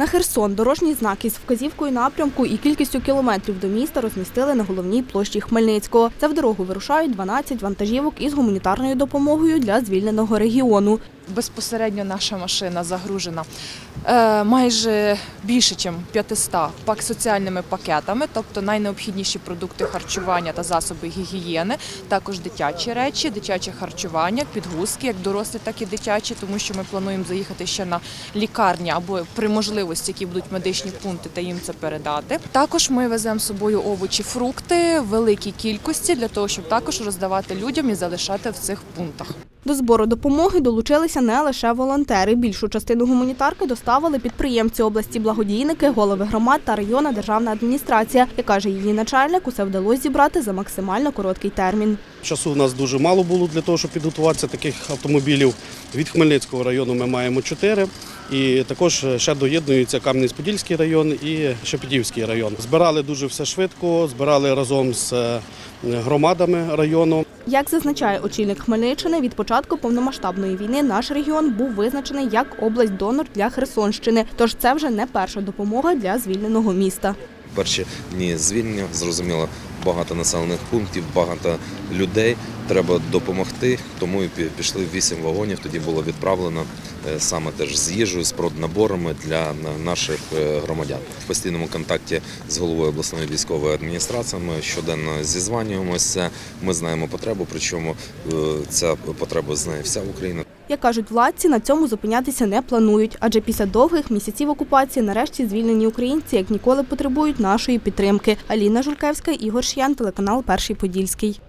На Херсон дорожні знаки з вказівкою напрямку і кількістю кілометрів до міста розмістили на головній площі Хмельницького. Це в дорогу вирушають 12 вантажівок із гуманітарною допомогою для звільненого регіону. Безпосередньо наша машина загружена е, майже більше, ніж 500 пак соціальними пакетами, тобто найнеобхідніші продукти харчування та засоби гігієни, також дитячі речі, дитяче харчування, підгузки, як дорослі, так і дитячі, тому що ми плануємо заїхати ще на лікарні або при можливості, які будуть медичні пункти, та їм це передати. Також ми веземо з собою овочі, фрукти в великій кількості для того, щоб також роздавати людям і залишати в цих пунктах. До збору допомоги долучилися не лише волонтери. Більшу частину гуманітарки доставили підприємці області, благодійники, голови громад та районна державна адміністрація. Як каже її начальник, усе вдалося зібрати за максимально короткий термін. Часу у нас дуже мало було для того, щоб підготуватися таких автомобілів. Від Хмельницького району ми маємо чотири. І також ще доєднуються Кам'янець-Подільський район і Шепетівський район. Збирали дуже все швидко, збирали разом з е, громадами району. Як зазначає очільник Хмельниччини, від початку повномасштабної війни наш регіон був визначений як область-донор для Херсонщини. Тож це вже не перша допомога для звільненого міста. Перші дні звільнення, зрозуміло, багато населених пунктів, багато людей. Треба допомогти. Тому і пішли вісім вагонів. Тоді було відправлено е, саме теж з їжею, з проднаборами для наших е, громадян. В постійному контакті з головою обласної військової адміністрації. Ми щоденно зізванюємося. Ми знаємо потребу, причому е, ця потреба знає вся Україна. Як кажуть владці, на цьому зупинятися не планують, адже після довгих місяців окупації нарешті звільнені українці як ніколи потребують нашої підтримки. Аліна Жулкевська, Ігор Ш'ян, телеканал Перший Подільський.